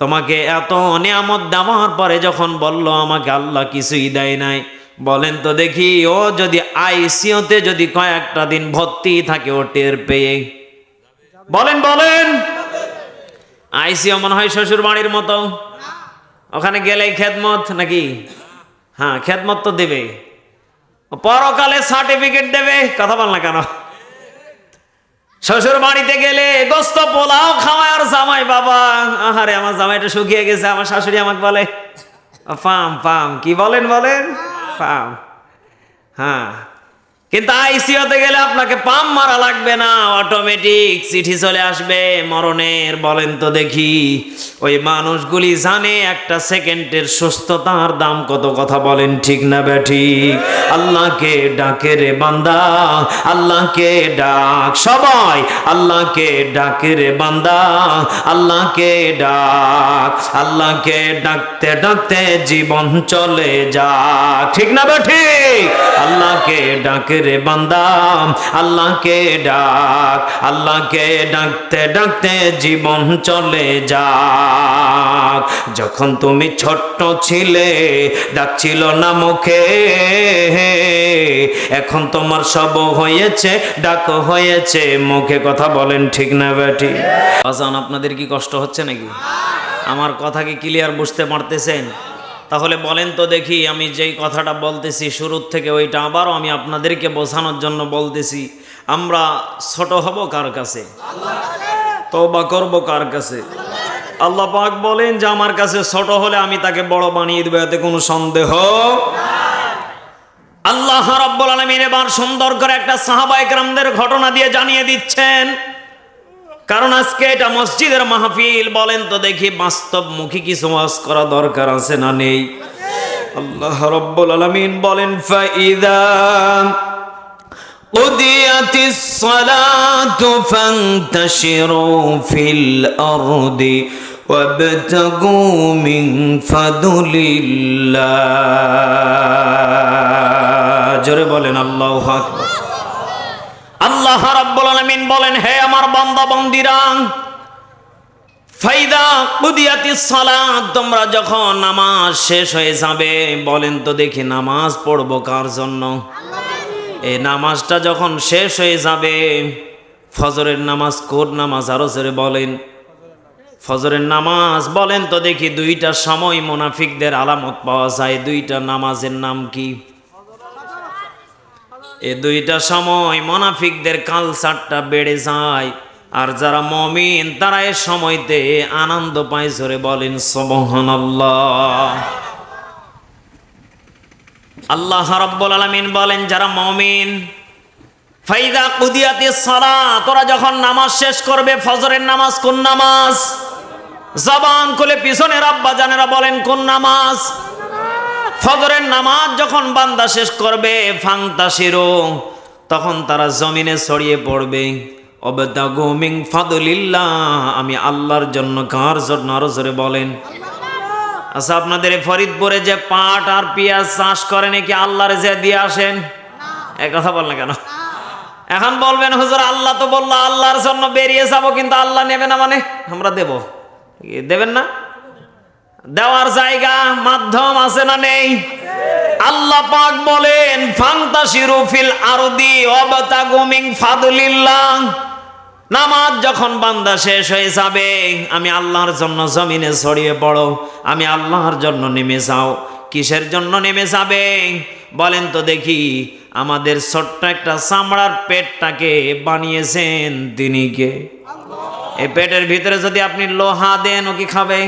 তোমাকে এত নিয়ামত দেওয়ার পরে যখন বলল আমাকে আল্লাহ কিছুই দেয় নাই, বলেন তো দেখি, ও যদি আইসিওতে যদি কয়েকটা দিন ভর্তি থাকে, ও টের পেয়ে। বলেন বলেন। আইসিও মনে হয় শ্বশুর বাড়ির মতো? ওখানে গেলেই খেদমত নাকি? হ্যাঁ খেদমত তো দেবে পরকালে সার্টিফিকেট দেবে, কথা বল না কেন? শ্বশুর বাড়িতে গেলে গোস্ত পোলাও খাওয়ায় আর জামাই বাবা আহারে আমার জামাইটা শুকিয়ে গেছে আমার শাশুড়ি আমাকে বলে পাম পাম কি বলেন বলেন? পাম হ্যাঁ। কিন্তু আইসিওতে গেলে আপনাকে পাম মারা লাগবে না অটোমেটিক চিঠি চলে আসবে, মরণের, বলেন তো দেখি। ওই মানুষগুলি জানে একটা সেকেন্ডের সুস্থতার দাম কত কথা বলেন ঠিক না ব্যাঠিক আল্লাহকে ডাকে রে বান্দা, আল্লাহকে ডাক সবাই, আল্লাহকে ডাকে রে বান্দা, আল্লাহকে ডাক, আল্লাহকে ডাকতে ডাকতে জীবন চলে যাক, ঠিক না ব্যাঠিক আল্লাহকে ডাকে রে বান্দা, আল্লাহকে ডাক, আল্লাহকে ডাকতে ডাকতে জীবন চলে যাক। যখন তুমি ছোট্ট ছিলে ডাকছিল না মুখে। এখন তোমার সব হয়েছে, ডাক হয়েছে, মুখে কথা বলেন ঠিক না বেটি আজান আপনাদের কি কষ্ট হচ্ছে নাকি? আমার কথা কি ক্লিয়ার বুঝতে পারতেছেন? তাহলে বলেন তো দেখি, আমি যেই কথাটা বলতেছি, শুরুর থেকে ওইটা আবারও আমি আপনাদেরকে বোঝানোর জন্য বলতেছি। আমরা ছোট হব কার কাছে? তবা করব কার কাছে? আল্লাহ পাক বলেন যে, আমার কাছে ছোট হলে আমি তাকে বড় বানিয়ে দেবো, এতে কোনো সন্দেহ আল্লাহ রাব্বুল আলামিন এবার সুন্দর করে একটা সাহাবায়ে কেরামদের ঘটনা দিয়ে জানিয়ে দিচ্ছেন। কারণ আজকে এটা মসজিদের মাহফিল বলেন তো দেখি বাস্তবমুখী কিছু ওয়াজ করা দরকার আছে না নেই আল্লাহ রব্বুল আলামিন বলেন ফাইদা قضيت الصلاة فانتشروا في الأرض وابتغوا من فضل الله জোরে বলেন আল্লাহু আকবার আল্লাহ রাব্বুল আলামিন বলেন, হে আমার বান্দা বান্দিরা ফাইদা কুদিয়াতিস সালাত, তোমরা যখন নামাজ শেষ হয়ে যাবে, বলেন তো দেখি নামাজ পড়ব কার জন্য? এই নামাজটা যখন শেষ হয়ে যাবে, ফজরের নামাজ কোর নামাজ? আরও জোরে বলেন। ফজরের নামাজ, বলেন তো দেখি দুইটা সময় মোনাফিকদের আলামত পাওয়া যায়, দুইটা নামাজের নাম কি? এ দুইটা সময় মোনাফিকদের কালচারটা বেড়ে যায়। আর যারা মমিন, তারা এ সময়তে আনন্দ পায়, জোরে বলেন, সুবহানাল্লাহ। আল্লাহ রাব্বুল আলামিন বলেন, যারা মমিন, ফাইদা কুদিয়াতে সালা তোরা যখন নামাজ শেষ করবে, ফজরের নামাজ কোন নামাজ? জবান খুলে পিছনের আব্বা জানেরা বলেন, কোন নামাজ? ফজরের নামাজ যখন বান্দা শেষ করবে ফাংতা শিরো তখন তারা জমিনে ছড়িয়ে পড়বে। অবেদা মিং ফাদুলিল্লাহ আমি আল্লাহর জন্য কার জন্য আরও জোরে বলেন। আচ্ছা আপনাদের ফরিদপুরে যে পাট আর পেঁয়াজ চাষ করে নাকি আল্লাহর যে দিয়ে আসেন? এক কথা বল না কেন? এখন বলবেন হুজুর আল্লাহ তো বলল আল্লাহর জন্য বেরিয়ে যাব কিন্তু আল্লাহ নেবে না মানে? আমরা দেব। দেবেন না? দেওয়ার জায়গা, মাধ্যম আছে না নেই? আল্লাহ পাক বলেন ফান্তা শিরুফিল আরদি অবতাগু মিন ফাদলিল্লাহ। নামাজ যখন বান্দা শেষ হয়ে যাবে, আমি আল্লাহর জন্য জমিনে ছড়িয়ে পড়ো, আমি আল্লাহর জন্য নেমে যাও। কিসের জন্য নেমে যাবে? বলেন তো দেখি, আমাদের ছোট্ট একটা চামড়ার পেটটাকে বানিয়েছেন তিনি কে? এই পেটের ভিতরে যদি আপনি লোহা দেন, ও কি খাবে?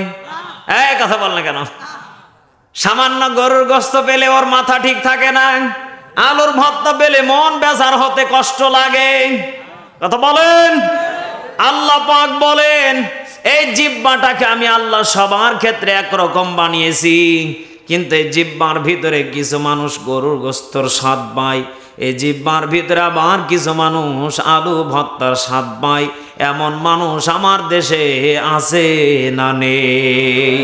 এই কথা বল না কেন? সামান্য গরুর গোস্ত পেলে ওর মাথা ঠিক থাকে না, আলুর ভর্তা পেলে মন বেজার হতে কষ্ট লাগে। কথা বলেন? আল্লাহ পাক বলেন, এই জিব্বাটাকে আমি আল্লাহ সবার ক্ষেত্রে একরকম বানিয়েছি, কিন্তু এই জিব্বার ভিতরে কিছু মানুষ গরুর গোস্তর স্বাদ পায়, এই জিব্বার ভিতরে আবার কিছু মানুষ আলু ভর্তার স্বাদ পায় এমন মানুষ আমার দেশে আছে না নেই।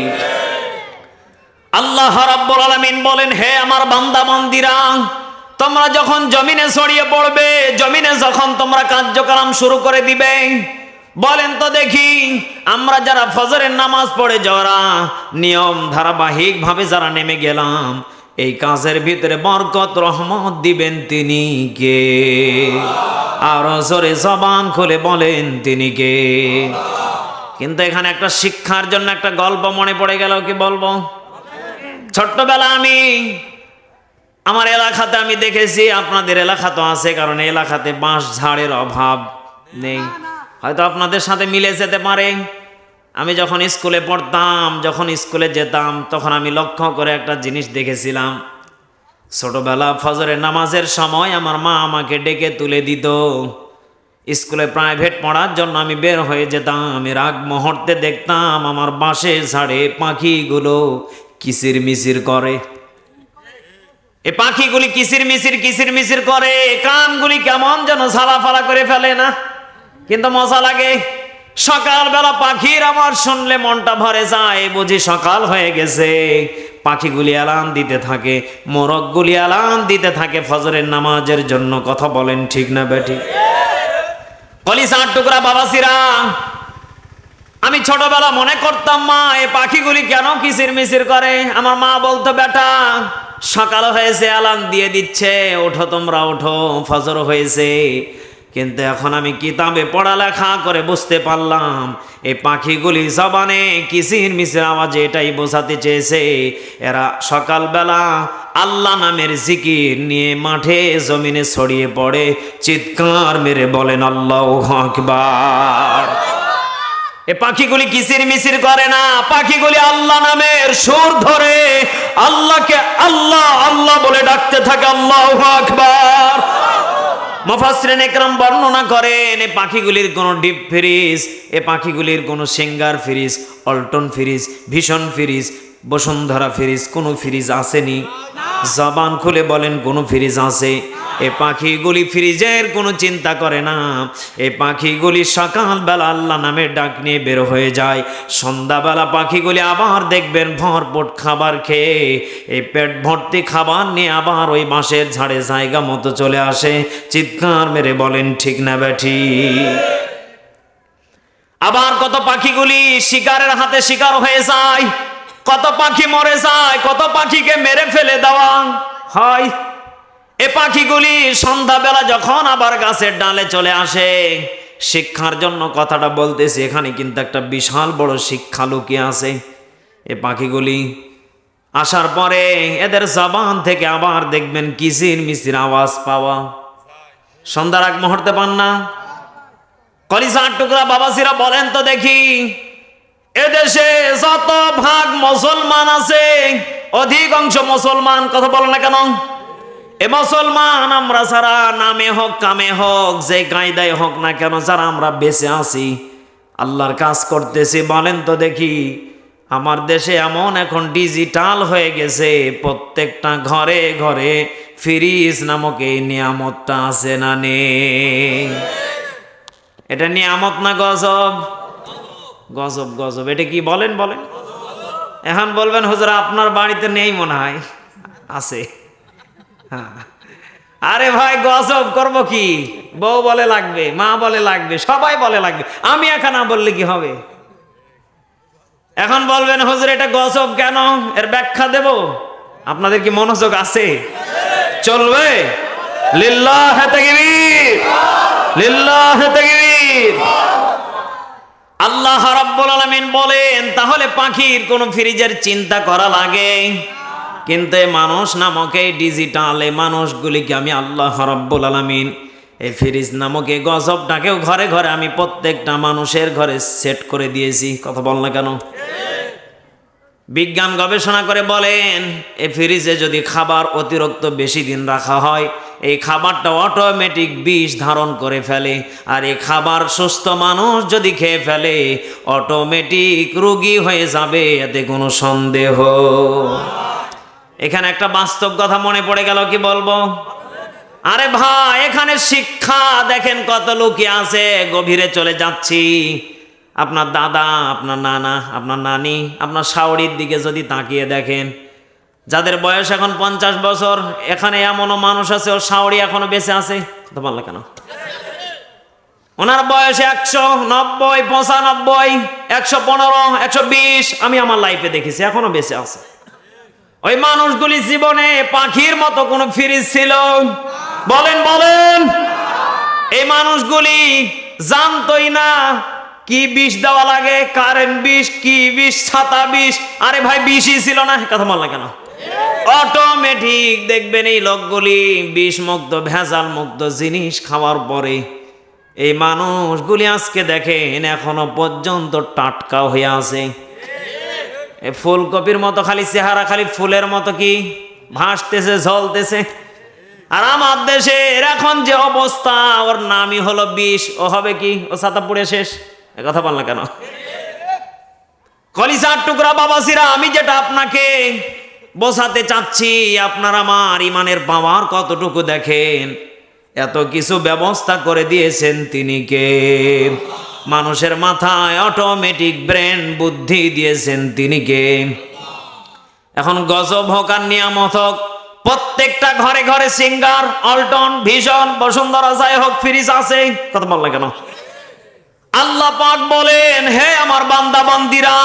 আল্লাহ রাব্বুল আলামিন বলেন, হে আমার বান্দা বান্দিরা, তোমরা যখন জমিনে ছড়িয়ে পড়বে, জমিনে যখন তোমরা কার্যক্রম শুরু করে দিবে, বলেন তো দেখি, আমরা যারা ফজরের নামাজ পড়ে যারা নিয়ম ধারাবাহিক ভাবে যারা নেমে গেলাম এই কাজের ভিতরে বরকত, রহমত দিবেন তিনি কে? আর জোরে জবান খুলে বলেন তিনি কে? কিন্তু এখানে একটা শিক্ষার জন্য একটা গল্প মনে পড়ে গেল, কি বলব? ছোট্টবেলা আমি আমার এলাকাতে আমি দেখেছি, আপনাদের এলাকা তো আছে, কারণ এলাকাতে বাঁশ ঝাড়ের অভাব নেই। হয়তো আপনাদের সাথে মিলে যেতে পারে। আমি যখন স্কুলে পড়তাম, যখন স্কুলে যেতাম, তখন আমি লক্ষ্য করে একটা জিনিস দেখেছিলাম। ছোটবেলা ফজরের নামাজের সময় আমার মা আমাকে ডেকে তুলে দিত। স্কুলে প্রাইভেট পড়ার জন্য আমি বের হয়ে যেতাম আমি রাগ মুহূর্তে দেখতাম আমার বাঁশের ঝাড়ে পাখিগুলো কিসির মিসির করে। এ পাখিগুলি কিসির মিসির কিসির মিসির করে, কানগুলি কেমন যেন ঝালা ফালা করে ফেলে না? কিন্তু মজা লাগে। সকালবেলা পাখির আমার শুনলে মনটা ভরে যায়, বুঝি সকাল হয়ে গেছে। পাখিগুলি অ্যালার্ম দিতে থাকে, মোরগগুলি অ্যালার্ম দিতে থাকে ফজরের নামাজের জন্য, কথা বলেন ঠিক না বেটি কলিসার টুকরা বাবাসিরা, আমি ছোটবেলা মনে করতাম, মা এই পাখিগুলি কেন কিসির মিসির করে? আমার মা বলতো, বেটা, সকাল হয়েছে আলান দিয়ে দিচ্ছে, ওঠো তোমরা, ওঠো, ফজর হয়েছে। কিন্তু এখন আমি কিতাবে পড়ালেখা করে বুঝতে পারলাম, এই পাখিগুলি জবানে কিসির মিসির আওয়াজে এটাই বোঝাতে চেয়েছে, এরা সকালবেলা আল্লাহ নামের জিকির নিয়ে মাঠে জমিনে ছড়িয়ে পড়ে, চিৎকার মেরে বলেন, আল্লাহ আকবার। এ পাখিগুলি কিসির মিসির করে না, পাখিগুলি আল্লাহ নামের সুর ধরে, আল্লাহকে আল্লাহ আল্লাহ বলে ডাকতে থাকে, আল্লাহ আকবার। মফাসরিন একরাম বর্ণনা করেন, এ পাখিগুলির কোনো ডিপ ফ্রিজ, এ পাখিগুলির কোনো সিঙ্গার ফ্রিজ, অল্টন ফ্রিজ, ভীষণ ফ্রিজ বসুন্ধরা ফ্রিজ, কোনো ফ্রিজ আসেনি। জবান খুলে বলেন, কোনো ফ্রিজ আছে? এ পাখিগুলি ফ্রিজের কোনো চিন্তা করে না। এ পাখিগুলি সকালবেলা আল্লাহ নামের ডাক নিয়ে বের হয়ে যায়। সন্ধ্যাবেলা পাখিগুলি আবার দেখবেন ভরপট খাবার খেয়ে এই পেট ভর্তি খাবার নিয়ে আবার ওই বাঁশের ঝাড়ে জায়গা মতো চলে আসে। চিৎকার মেরে বলেন, ঠিক না ব্যাঠি আবার কত পাখিগুলি শিকারের হাতে শিকার হয়ে যায়। কত পাখি মরে যায়, কত পাখিকে মেরে ফেলে দেওয়া হয়। এ পাখিগুলি সন্ধ্যাবেলা যখন আবার গাছের ডালে চলে আসে, শিক্ষার জন্য কথাটা বলতেছি, এখানে কিন্তু একটা বিশাল বড় শিক্ষা লুকিয়ে আছে। এ পাখিগুলি আসার পরে এদের জবান থেকে আবার দেখবেন কিসির মিসির আওয়াজ পাওয়া। সন্ধ্যার আগ মুহূর্তে পান না? কলিসার টুকরা বাবাসিরা বলেন তো দেখি এদেশে যত ভাগ মুসলমান আছে, অধিকাংশ মুসলমান কথা বলো না কেন? এ মুসলমান আমরা যারা নামে হোক, কামে হোক, যে কায়দায় হোক না কেন, যারা আমরা বেঁচে আছি, আল্লাহর কাজ করতেছি, বলেন তো দেখি, আমার দেশে এমন এখন ডিজিটাল হয়ে গেছে, প্রত্যেকটা ঘরে ঘরে ফ্রিজ নামক এই নিয়ামতটা আছে না নেই? এটা নিয়ামত না গজব? গজব গজব। এটা কি বলেন বলেন? এখন বলবেন, হুজুর, আপনার বাড়িতে নেই মনে হয়। আছে। হ্যাঁ। আরে ভাই, গজব করব কি? বউ বলে লাগবে, মা বলে লাগবে, সবাই বলে লাগবে। আমি একা না বললে কি হবে? এখন বলবেন, হুজুর, এটা গজব কেন? এর ব্যাখ্যা দেব? আপনাদের কি মনোযোগ আছে? চলবে? লিল্লাহ তাকবীর। লিল্লাহ তাকবীর। আল্লাহ রাব্বুল আলামিন বলেন, তাহলে পাখির কোনো ফ্রিজের চিন্তা করা লাগে? কিন্তু মানুষ নামক এই ডিজিটাল এই মানুষগুলিকে আমি আল্লাহ রাব্বুল আলামিন, এই ফ্রিজ নামক এই গজবটাকেও ঘরে ঘরে আমি প্রত্যেকটা মানুষের ঘরে সেট করে দিয়েছি। কথা বল না কেন? বিজ্ঞান গবেষণা করে বলেন এই ফ্রিজে যদি খাবার অতিরিক্ত বেশি দিন রাখা হয় এই খাবারটা অটোমেটিক বিষ ধারণ করে ফেলে। আর এই খাবার সুস্থ মানুষ যদি খেয়ে ফেলে অটোমেটিক রুগী হয়ে যাবে, এতে কোনো সন্দেহ। এখানে একটা বাস্তব কথা মনে পড়ে গেল, কি বলব? আরে ভাই, এখানে শিক্ষা, দেখেন কত লুকিয়ে আছে, গভীরে চলে যাচ্ছি। আপনার দাদা, আপনার নানা, আপনার নানি, আপনার শাওড়ির দিকে যদি তাকিয়ে দেখেন যাদের বয়স এখন পঞ্চাশ বছর, এখানে এমনও মানুষ আছে, ওর শাওড়ি এখনও বেঁচে আছে। কথা বলল কেন? ওনার বয়স একশো নব্বই, পঁচানব্বই, একশো পনেরো, একশো বিশ, আমি আমার লাইফে দেখেছি, এখনও বেঁচে আছে। ওই মানুষগুলি জীবনে পাখির মতো কোনো ফ্রিজ ছিল। বলেন বলেন। এই মানুষগুলি জানতই না কি বিষ দেওয়া লাগে কারেন্ট বিষ, কি বিষ, ছাতা বিষ। আরে ভাই, বিষই ছিল না, কথা বললা কেন? অটোমেটিক দেখবেন এই লোকগুলি বিষ মুক্ত ভেজাল মুক্ত জিনিস খাওয়ার পরে এই মানুষগুলি আজকে দেখেন এখনও পর্যন্ত টাটকা হয়ে আছে। ফুলকপির মতো খালি চেহারা, খালি ফুলের মতো কি ভাসতেছে ঝলতেছে আর আমার দেশের এখন যে অবস্থা, ওর নামই হলো বিষ। ও হবে কি? ও ছাতা পুড়ে শেষ কথা বল না কেন? কলিসার টুকরা বাবাসিরা, আমি যেটা আপনাকে বোঝাতে চাচ্ছি, আপনার আমার ইমানের পাওয়ার কতটুকু দেখেন? এত কিছু ব্যবস্থা করে দিয়েছেন তিনি কে? মানুষের মাথায় অটোমেটিক ব্রেন বুদ্ধি দিয়েছেন তিনি কে? এখন গজব হোক আর নিয়ামত হোক, প্রত্যেকটা ঘরে ঘরে সিঙ্গার অল্টন ভীষণ বসুন্ধরা, যাই হোক ফ্রিজ আছে। কথা বললে কেন? আল্লাহ পাক বলেন, হে আমার বান্দা, বান্দিরা,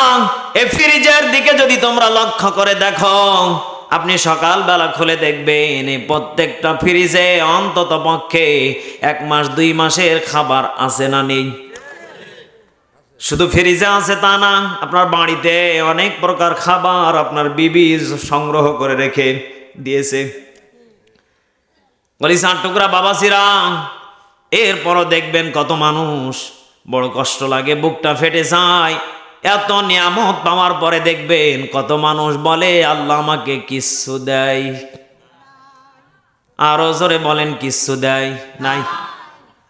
এ ফ্রিজের দিকে যদি তোমরা লক্ষ্য করে দেখো, আপনি সকালবেলা খুলে দেখবেন প্রত্যেকটা ফ্রিজে অন্তত পক্ষে এক মাস, দুই মাসের খাবার আছে না নেই। শুধু ফ্রিজে আছে তা না, আপনার বাড়িতে অনেক প্রকার খাবার আপনার বিবি সংগ্রহ করে রেখে দিয়েছে। বলি ষাট টুকরা বাবাসিরা এরপরও দেখবেন কত মানুষ বড় কষ্ট লাগে, বুকটা ফেটে যায়। এত নিয়ামত পাওয়ার পরে দেখবেন কত মানুষ বলে, আল্লাহ আমাকে কিচ্ছু দেয়। আরও জোরে বলেন, কিচ্ছু দেয় নাই।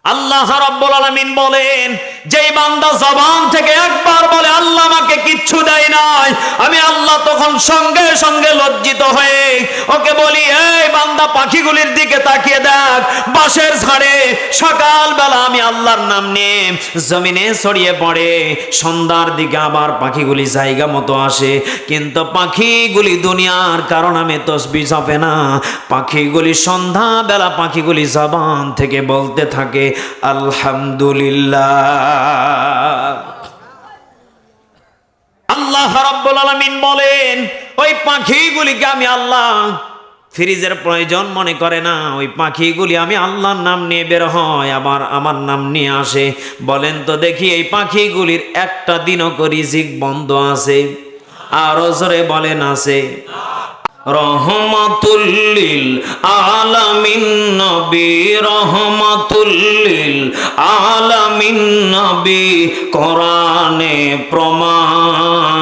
আল্লাহ রাব্বুল আলামিন বলেন, যেই বান্দা জবান থেকে একবার বলে, আল্লাহ আমাকে কিচ্ছু দেয় নাই। আমি আল্লাহ তখন সঙ্গে সঙ্গে লজ্জিত হয়ে ওকে বলি, এই বান্দা পাখিগুলির দিকে তাকিয়ে দেখ, বাঁশের ঝাড়ে সকালবেলা আমি আল্লাহর নাম নিয়ে জমিনে ছড়িয়ে পড়ে। সন্ধ্যার দিকে আবার পাখিগুলি জায়গা মতো আসে, কিন্তু পাখিগুলি দুনিয়ার কারণ আমি তসবি চাপে না। পাখিগুলি সন্ধ্যাবেলা পাখিগুলি জবান থেকে বলতে থাকে আলহামদুলিল্লাহ। আল্লাহ রাব্বুল আলামিন বলেন, ওই পাখিগুলিকে আমি আল্লাহ ফ্রিজের প্রয়োজন মনে করে না। ওই পাখিগুলি আমি আল্লাহর নাম নিয়ে বের হয়, আবার আমার নাম নিয়ে আসে। বলেন তো দেখি, এই পাখিগুলির একটা দিনও করি জিক বন্ধ আছে, আরও জোরে বলেন আছে। রহমাতুল্লিল আলামিন নবী রহমাতুল্লিল আলামিন নবী কোরআনে প্রমাণ।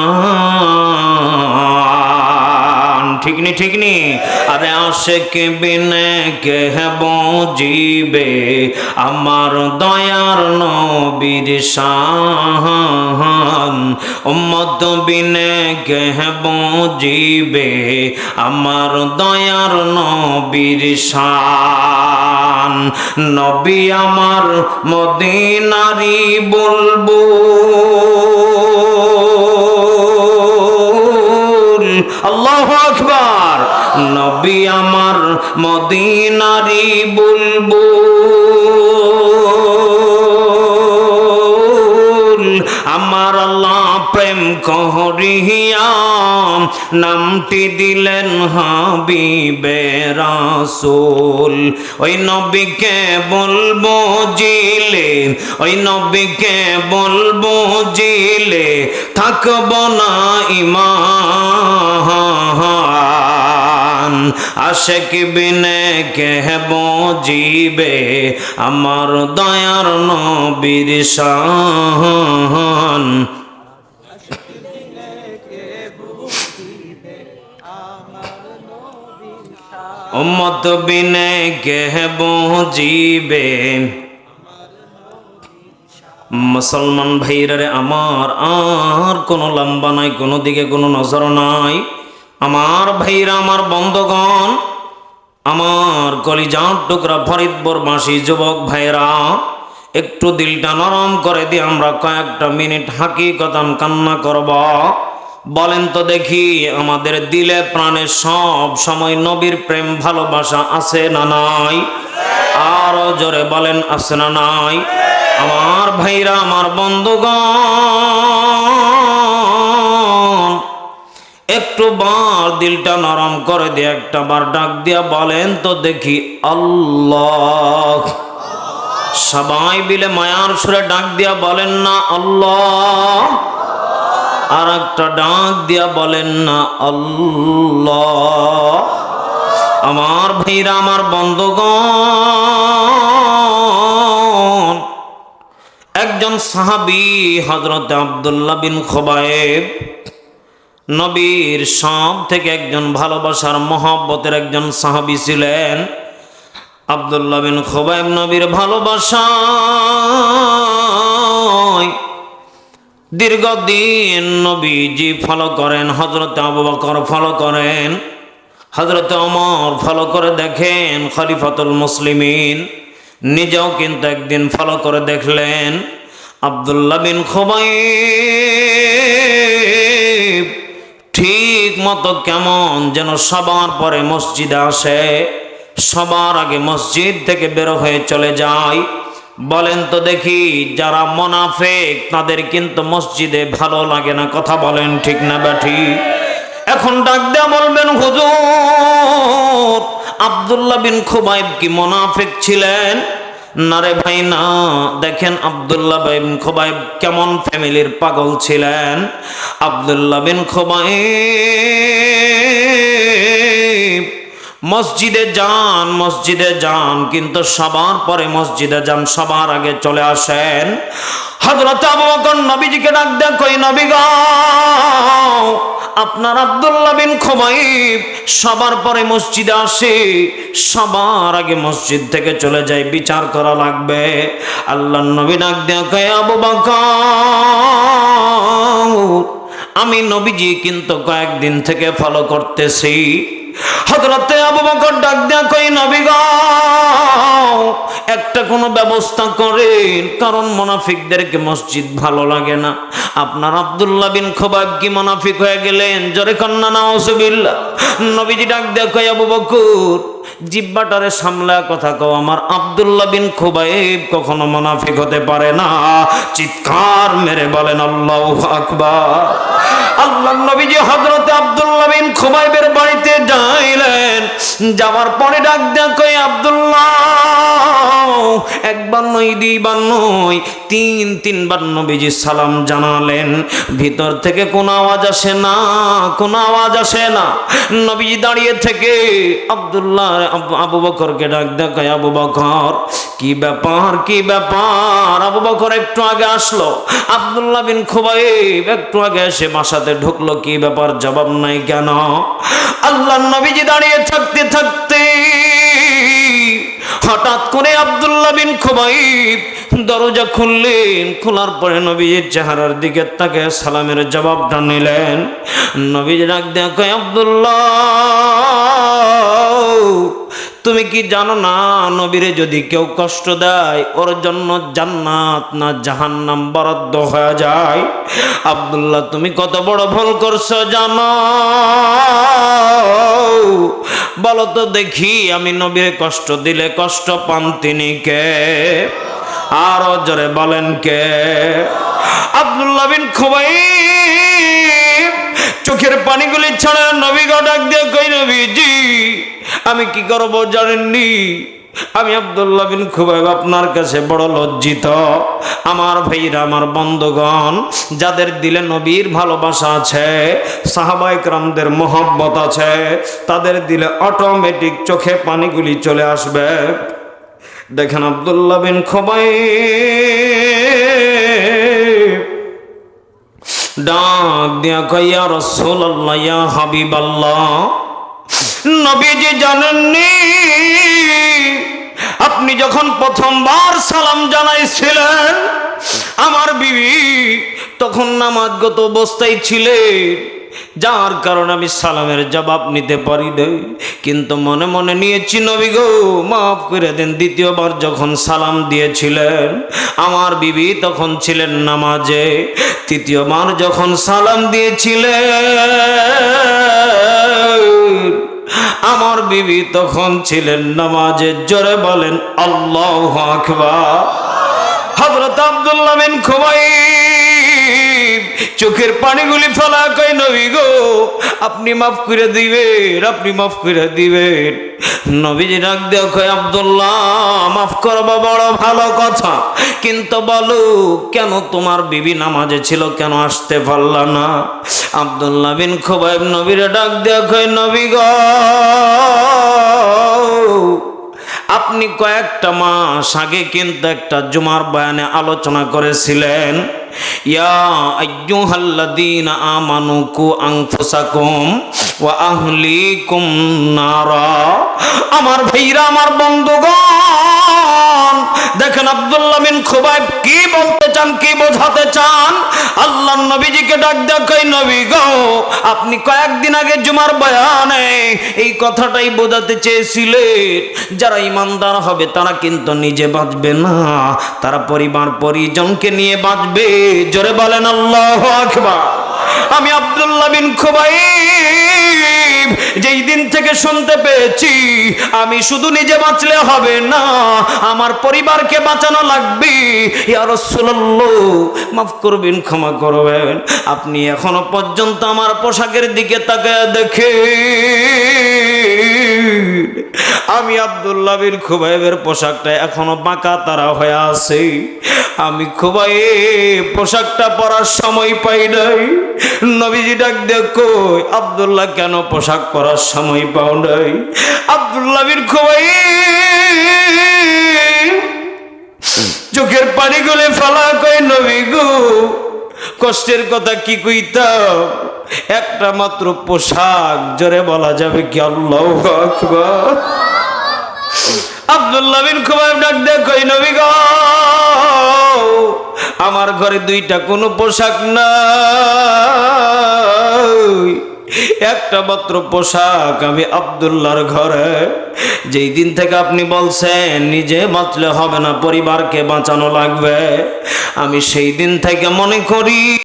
ঠিক নি ঠিক নি আরে আশেক বিনে কে জীবে, আমার দয়ার নবীর শাহান। উম্মত বিনে কে জীবে, আমার দয়ার নবীর শান নবী আমার মদিনারি বলব আল্লাহ আকবার। নবী আমার মদিনারি বলব আমার আল্লাহ প্রেম কহরিয়াম, নামটি দিলেন হাবিবে রাসূল। ওই নবীকে বলব জিলে, ওই নবীকে বলব জিলে, থাকব না ইমান। আশেক বিনে কেহব জিবে, আমার দয়ার নবীর শান। উম্মত বিনে কেহব জিবে। মুসলমান ভাইরারে আমার আর কোনো লম্বা নাই, কোনো দিকে কোনো নজর নাই। আমার ভাইরা, আমার বন্ধগণ, আমার কলিজার টুকরা ফরিদপুরবাসী যুবক ভাইরা, একটু দিলটা নরম করে দিয়ে আমরা কয়েকটা মিনিট হাকি কথান কান্না করব। বলেন তো দেখি, আমাদের দিলে প্রাণে সব সময় নবীর প্রেম ভালোবাসা আছে না নাই? আরও জোরে বলেন, আছে না নাই? আমার ভাইরা, আমার বন্ধুগণ, একটু বার দিলটা নরম করে দিয়ে একটা বার ডাক দিয়া বলেন তো দেখি, আল্লাহ। সবাই মিলে মায়ার সুরে ডাক দিয়া বলেন না, আল্লাহ। আর একটা ডাক দিয়া বলেন না, আল্লাহ। আমার ভাইরা, আমার বন্ধুগণ। একজন সাহাবি হজরত আবদুল্লাহ বিন খোবায়েব নবীর সব থেকে একজন ভালোবাসার মহব্বতের একজন সাহাবি ছিলেন। আবদুল্লাহ বিন খোবায়েব নবীর ভালোবাসা দীর্ঘদিন নবীজি ফলো করেন হজরত আবু বকর ফলো করেন। হজরত অমর ফলো করে দেখেন, খলিফাতুল মুসলিমিন নিজেও কিন্তু একদিন ফলো করে দেখলেন। আবদুল্লাহ বিন খোবাই ঠিক মতো কেমন যেন সবার পরে মসজিদে আসে, সবার আগে মসজিদ থেকে বেরো হয়ে চলে যায়। বলেন তো দেখি, যারা মোনাফেক, তাদের কিন্তু মসজিদে ভালো লাগে না। কথা বলেন ঠিক না ব্যাঠি এখন ডাক দেয়া বলবেন, হুজুর, আবদুল্লাহ বিন খুবাইব কি মোনাফেক ছিলেন? না রে ভাই, না। দেখেন, আবদুল্লাহ বিন খুবাইব কেমন ফ্যামিলির পাগল ছিলেন। আবদুল্লাহ বিন খুবাইব মসজিদে যান মসজিদে যান, কিন্তু সবার পরে মসজিদে যান, সবার আগে চলে আসেন। হজরত নবীজিকে ডাক দেন, কই নবী আপনার আব্দুল্লাহ বিন খুবাইব সবার পরে মসজিদে আসে, সবার আগে মসজিদ থেকে চলে যায়, বিচার করা লাগবে। আল্লাহ নবী ডাক কই আবু বকর, আমি নবীজি কিন্তু কয়েকদিন থেকে ফলো করতেছি। হজরতে আবু বকর ডাক দেয়া কই নবী গো, একটা কোনো ব্যবস্থা করেন, কারণ মোনাফিকদেরকে মসজিদ ভালো লাগে না। আপনার আব্দুল্লাহ বিন খোবাব কি মোনাফিক হয়ে গেলেন? জোরে কন্যা, নাউজুবিল্লাহ। নবীজি ডাক দেয়া কই আবু বকর, জিব্বাটারে সামলা কথা কও, আমার আব্দুল্লাহ বিন খুবাইব কখনো মোনাফিক হতে পারে না। চিৎকার মেরে বলেন, আল্লাহু আকবার। আল্লাহ নবীজি হযরতে আব্দুল্লাহ বিন খুবাইবের বাড়িতে যাইলেন যাওয়ার পরে ডাক কই আব্দুল্লাহ, একবার নয়, দুইবার নয়, তিন, তিনবার নবীজি সালাম জানালেন। ভিতর থেকে কোনো আওয়াজ আসে না, কোনো আওয়াজ আসে না। নবীজি দাঁড়িয়ে থেকে আব্দুল্লাহ আবু- আবু বকরকে ডাক দেখায় আবু বকর, কি ব্যাপার কি ব্যাপার? আবু বকর একটু আগে আসলো। আব্দুল্লাহ বিন খুবাইব একটু আগে এসে বাসাতে ঢুকলো কি ব্যাপার? জবাব নাই কেন? আল্লাহ নবীজি দাঁড়িয়ে থাকতে থাকতে হঠাৎ করে আব্দুল্লাহ বিন খুবাইব দরজা খুললেন। খোলার পরে নবীজির চেহারার দিকে তাকে সালামের জবাবটা নিলেন। নবীজ ডাক দেখো আব্দুল্লাহ! তুমি কি জানো না নবীরে যদি কেউ কষ্ট দেয়, ওর জন্য জান্নাত না জাহান্নাম বরাদ্দ হয়ে যায়? আব্দুল্লাহ, তুমি কত বড় ভুল করছ জানো? বলো তো দেখি, আমি নবীরে কষ্ট দিলে কষ্ট পান তিনি কে? আরও জোরে বলেন কে? আব্দুল্লাহ বিন খুবাই চোখের পানিগুলি ছাড়া নবী ডাক দিয়ে আমি কি করব জানেননি? আমি আব্দুল্লাহ বিন খুবাইব আপনার কাছে বড় লজ্জিত। আমার ভাইরা, আমার বন্ধুগণ, যাদের দিলে নবীর ভালোবাসা আছে সাহাবাইকরামদের মোহব্বত আছে, তাদের দিলে অটোমেটিক চোখে পানিগুলি চলে আসবে। দেখেন আব্দুল্লাহ বিন খোবাই ডাক দিয়া কইয়া রসুল্লাহ ইয়া হাবিবাল্লাহ। নবীজি জানেননি। আপনি যখন প্রথমবার সালাম জানাইছিলেন, আমার বিবি তখন নামাজগত অবস্থায় ছিলেন যার কারণে আমি সালামের জবাব নিতে পারি নাই। কিন্তু মনে মনে নিয়েছি, নবী গো, মাফ করে দেন। দ্বিতীয়বার যখন সালাম দিয়েছিলেন, আমার বিবি তখন ছিলেন নামাজে। তৃতীয়বার যখন সালাম দিয়েছিলেন আমার বিবি তখন ছিলেন নামাজে জোরে বলেন, আল্লাহ আকবার। হজরত আব্দুল্লাহ বিন খুবাই চোখের পানিগুলি ফলা কই নবী গো, আপনি মাফ করে দিবেন, আপনি মাফ করে দিবেন। নবীজি ডাক কয়, আব্দুল্লাহ, মাফ করবা, বড় ভালো কথা। কিন্তু বলো, কেন তোমার বিবি নামাজে ছিল, কেন আসতে পারলা না? আব্দুল্লাহ বিন খুবাইব নবীরে ডাক কয়, নবী গো, আপনি কয়েকটা মাস আগে কিন্তু একটা জুমার বয়ানে আলোচনা করেছিলেন। আমার ভাইরা, আমার বন্ধুগণ, দেখেন আব্দুল্লাহ বিন খুবাইব কি বলতে চান, কি বোঝাতে চান? আল্লাহ নবীজিকে ডাক দেখাই নবী গো, আপনি কয়েকদিন আগে জুমার বয়ানে এই কথাটাই বোঝাতে চেয়েছিলেন। যারা ইমানদার হবে, তারা কিন্তু নিজে বাঁচবে না। তারা পরিবার পরিজনকে নিয়ে বাঁচবে। জোরে বলেন, আল্লাহ আকবার। আমি আব্দুল্লাহ বিন খুবাইব, যেই দিন থেকে শুনতে পেয়েছি, আমি শুধু নিজে বাঁচলে হবে না, আমার পরিবারকে বাঁচানো লাগবে। মাফ করবেন, ক্ষমা করবেন। আপনি এখনও পর্যন্ত আমার পোশাকের দিকে তাকায় দেখে আমি আব্দুল্লাহ বিন খুবাইবের পোশাকটা এখনও বাঁকা তারা হয়ে আছে। আমি খুবাই পোশাকটা পরার সময় পাই নাই। নবীজি ডাক দেখো আব্দুল্লাহ, কেন পোশাক পরার সময় পাও নাই? আব্দুল্লাহ বিন খুবাই চোখের পানি গলে ফেলা কই নবী গো কষ্টের কথা কি কইতাম? একটা মাত্র পোশাক, জোরে বলা যাবে কি আল্লাহ আব্দুল্লাহ বিন খুবাইব ডাক দে নবী গ? আমার ঘরে দুইটা কোনো পোশাক নাই। একটা মাত্র পোশাক আমি আবদুল্লার ঘরে। যেই দিন থেকে আপনি বলছেন, নিজে বাঁচলে হবে না, পরিবারকে বাঁচানো লাগবে। আমি সেই দিন থেকে মনে করি